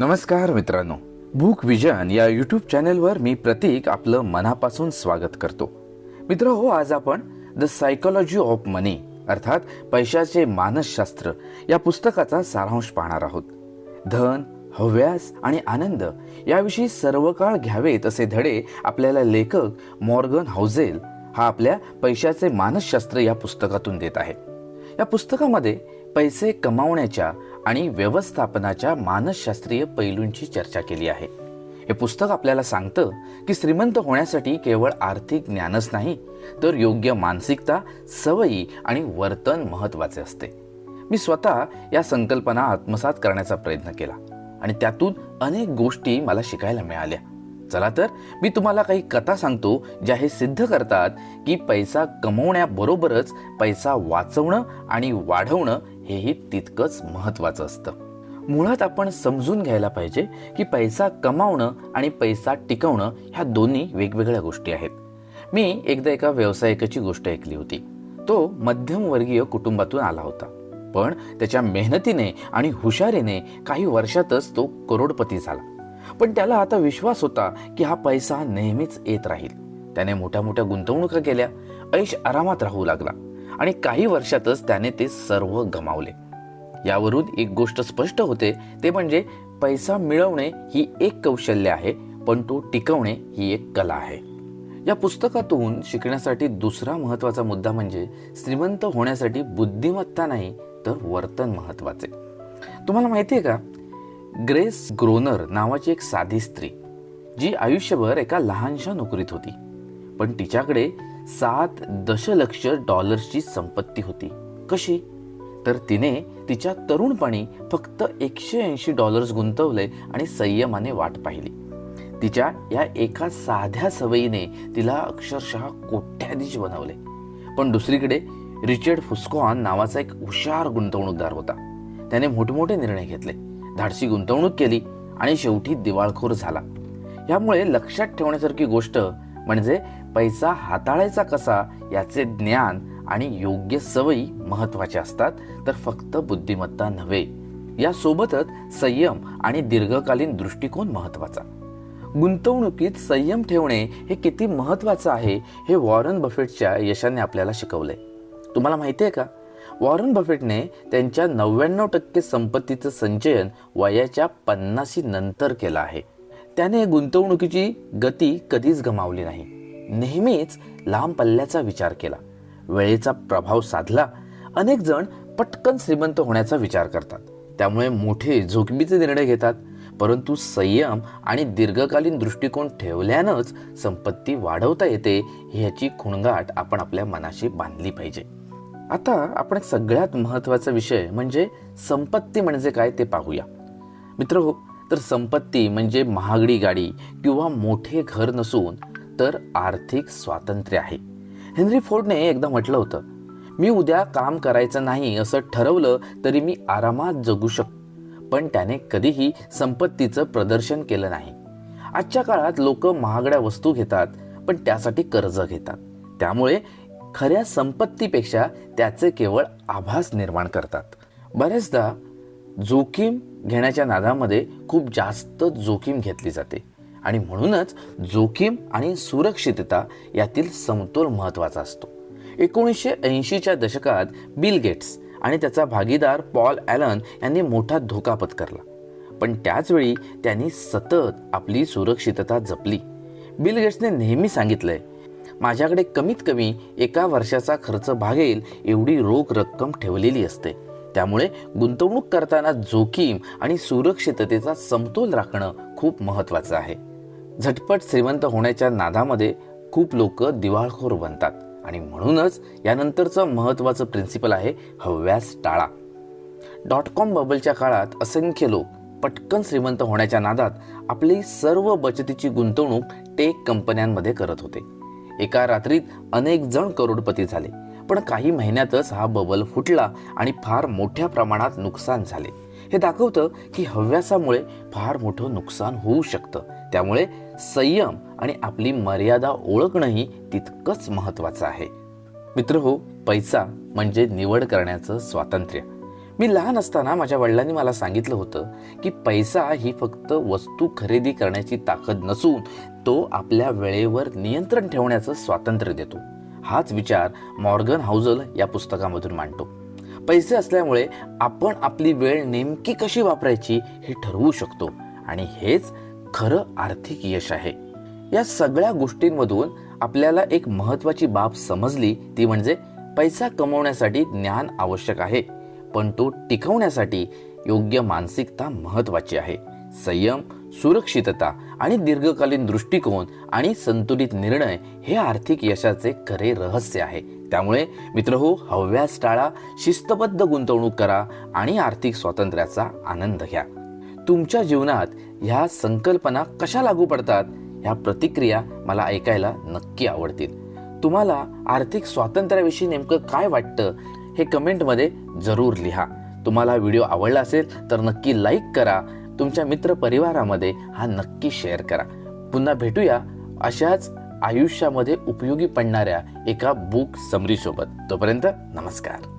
नमस्कार मित्रांनो. Book vision या यूट्यूब चॅनेलवर मी प्रतीक आपलं मनापासून स्वागत करतो. मित्र हो आज आपण द सायकोलॉजी ऑफ मनी अर्थात पैशाचे मानसशास्त्र या पुस्तकाचा सारांश पाहणार आहोत. धन हव्यास आणि आनंद याविषयी सर्व काळ घ्यावेत असे धडे आपल्याला लेखक मॉर्गन हाऊझेल हा आपल्या पैशाचे मानसशास्त्र या पुस्तकातून देत आहे. या पुस्तकामध्ये पैसे कमावण्याच्या आणि व्यवस्थापनाच्या मानसशास्त्रीय पैलूंची चर्चा केली आहे. हे पुस्तक आपल्याला सांगतं की श्रीमंत होण्यासाठी केवळ आर्थिक ज्ञानच नाही तर योग्य मानसिकता सवयी आणि वर्तन महत्त्वाचे असते. मी स्वतः या संकल्पना आत्मसात करण्याचा प्रयत्न केला आणि त्यातून अनेक गोष्टी मला शिकायला मिळाल्या. चला तर मी तुम्हाला काही कथा सांगतो ज्या हे सिद्ध करतात की पैसा कमवण्याबरोबरच पैसा वाचवणं आणि वाढवणं हेही तितकंच महत्वाचं असतं. मुळात आपण समजून घ्यायला पाहिजे की पैसा कमावणं आणि पैसा टिकवणं ह्या दोन्ही वेगवेगळ्या गोष्टी आहेत. मी एकदा एका व्यावसायिकाची गोष्ट ऐकली होती. तो मध्यमवर्गीय कुटुंबातून आला होता. पण त्याच्या मेहनतीने आणि हुशारीने काही वर्षातच तो करोडपती झाला. पण त्याला आता विश्वास होता की हा पैसा नेहमीच येत राहील. त्याने मोठ्या मोठ्या गुंतवणुका केल्या. ऐश आरामात राहू लागला. आणि काही वर्षातच त्याने ते सर्व गमावले. यावरून एक गोष्ट स्पष्ट होते ते म्हणजे पैसा मिळवणे ही एक कौशल्य आहे पण तो टिकवणे ही एक कला आहे. या पुस्तकातून शिकण्यासाठी दुसरा महत्त्वाचा मुद्दा म्हणजे श्रीमंत होण्यासाठी बुद्धिमत्ता नाही तर वर्तन महत्त्वाचे. तुम्हाला माहिती आहे का? ग्रेस ग्रोनर नावाची एक साधी स्त्री जी आयुष्यभर एका लहानशा नोकरीत होती. पण तिच्याकडे सात दशलक्ष डॉलर्सची संपत्ती होती. कशी? तर तिने तिच्या तरुणपणी फक्त एकशे ऐंशी डॉलर्स गुंतवले आणि संयमाने वाट पाहिली. तिच्या या एका साध्या सवयीने तिला अक्षरशः कोट्याधीश बनवले. पण दुसरीकडे रिचर्ड फुस्कॉन नावाचा एक हुशार गुंतवणूकदार होता. त्याने मोठमोठे निर्णय घेतले. धाडसी गुंतवणूक केली आणि शेवटी दिवाळखोर झाला. यामुळे लक्षात ठेवण्यासारखी गोष्ट म्हणजे पैसा हाताळायचा कसा याचे ज्ञान आणि योग्य सवयी महत्त्वाच्या असतात तर फक्त बुद्धिमत्ता नव्हे. यासोबतच संयम आणि दीर्घकालीन दृष्टिकोन महत्त्वाचा गुंतवणुकीत संयम ठेवणे हे किती महत्वाचं आहे हे वॉरन बफेटच्या यशाने आपल्याला शिकवलंय. तुम्हाला माहिती आहे का? वॉरन बफेटने त्यांच्या नव्याण्णव टक्के संपत्तीचं संचयन वयाच्या पन्नासी नंतर केलं आहे. त्याने गुंतवणुकीची गती कधीच गमावली नाही. नेहमीच लांब पल्ल्याचा विचार केला. वेळेचा प्रभाव साधला. अनेक जण पटकन श्रीमंत होण्याचा विचार करतात. त्यामुळे मोठे जोखमीचे निर्णय घेतात. परंतु संयम आणि दीर्घकालीन दृष्टिकोन ठेवल्यानंच संपत्ती वाढवता येते ह्याची खुणगाट आपण आपल्या मनाशी बांधली पाहिजे. आता आपण सगळ्यात महत्त्वाचा विषय म्हणजे संपत्ती म्हणजे काय ते पाहूया. मित्र हो तर संपत्ती म्हणजे महागडी गाडी किंवा मोठे घर नसून तर आर्थिक स्वातंत्र्य आहे. हेनरी फोर्डने एकदा म्हटलं होतं मी उद्या काम करायचं नाही असं ठरवलं तरी मी आरामात जगू शकतो पण त्याने कधीही संपत्तीचं प्रदर्शन केलं नाही. आजच्या काळात लोक महागड्या वस्तू घेतात पण त्यासाठी कर्ज घेतात. त्यामुळे खऱ्या संपत्तीपेक्षा त्याचे केवळ आभास निर्माण करतात. बऱ्याचदा जोखीम घेण्याच्या नादामध्ये खूप जास्त जोखीम घेतली जाते. आणि म्हणूनच जोखीम आणि सुरक्षितता यातील समतोल महत्त्वाचा असतो. एकोणीसशे ऐंशीच्या दशकात बिल गेट्स आणि त्याचा भागीदार पॉल ॲलन यांनी मोठा धोका पत्करला पण त्याचवेळी त्यांनी सतत आपली सुरक्षितता जपली. बिल गेट्सने नेहमी सांगितलंय माझ्याकडे कमीत कमी एका वर्षाचा खर्च भागेल एवढी रोख रक्कम ठेवलेली असते. त्यामुळे गुंतवणूक करताना जोखीम आणि सुरक्षिततेचा समतोल राखणं खूप महत्त्वाचं आहे. झटपट श्रीमंत होण्याच्या नादामध्ये खूप लोक दिवाळखोर बनतात. आणि म्हणूनच यानंतरचं महत्त्वाचं प्रिन्सिपल आहे हव्यास टाळा. डॉट कॉम बबलच्या काळात असंख्य लोक पटकन श्रीमंत होण्याच्या नादात आपली सर्व बचतीची गुंतवणूक टेक कंपन्यांमध्ये करत होते. एका रात्रीत अनेक जण करोडपती झाले. पण काही महिन्यातच हा बबल फुटला आणि फार मोठ्या प्रमाणात नुकसान झाले. हे दाखवतं की हव्यासामुळे फार मोठं नुकसान होऊ शकतं. त्यामुळे संयम आणि आपली मर्यादा ओळखणंही तितकंच महत्वाचं आहे. मित्र हो पैसा म्हणजे निवड करण्याचं स्वातंत्र्य. मी लहान असताना माझ्या वडिलांनी मला सांगितलं होतं की पैसा ही फक्त वस्तू खरेदी करण्याची ताकद नसून तो आपल्या वेळेवर नियंत्रण ठेवण्याचं स्वातंत्र्य देतो. हाच विचार मॉर्गन हाऊजल या पुस्तकामधून मांडतो. पैसे असल्यामुळे आपण आपली वेळ नेमकी कशी वापरायची हे ठरवू शकतो आणि हेच खरं आर्थिक यश आहे. या सगळ्या गोष्टींमधून आपल्याला एक महत्वाची बाब समजली ती म्हणजे पैसा कमवण्यासाठी ज्ञान आवश्यक आहे पण तो टिकवण्यासाठी योग्य मानसिकता महत्वाची आहे. संयम सुरक्षितता आणि दीर्घकालीन दृष्टिकोन आणि संतुलित निर्णय हे आर्थिक यशाचे खरे रहस्य आहे. त्यामुळे मित्र हो हव्यास टाळा शिस्तबद्ध गुंतवणूक करा आणि आर्थिक स्वातंत्र्याचा आनंद घ्या. तुमच्या जीवनात ह्या संकल्पना कशा लागू पडतात? ह्या प्रतिक्रिया मला ऐकायला नक्की आवडतील. तुम्हाला आर्थिक स्वातंत्र्याविषयी नेमकं काय वाटतं हे कमेंटमध्ये जरूर लिहा. तुम्हाला व्हिडिओ आवडला असेल तर नक्की लाईक करा. तुमच्या मित्र परिवारामध्ये हा नक्की शेअर करा. पुन्हा भेटूया अशाच आयुष्यामध्ये उपयोगी पडणाऱ्या एका बुक समरीसोबत तोपर्यंत नमस्कार.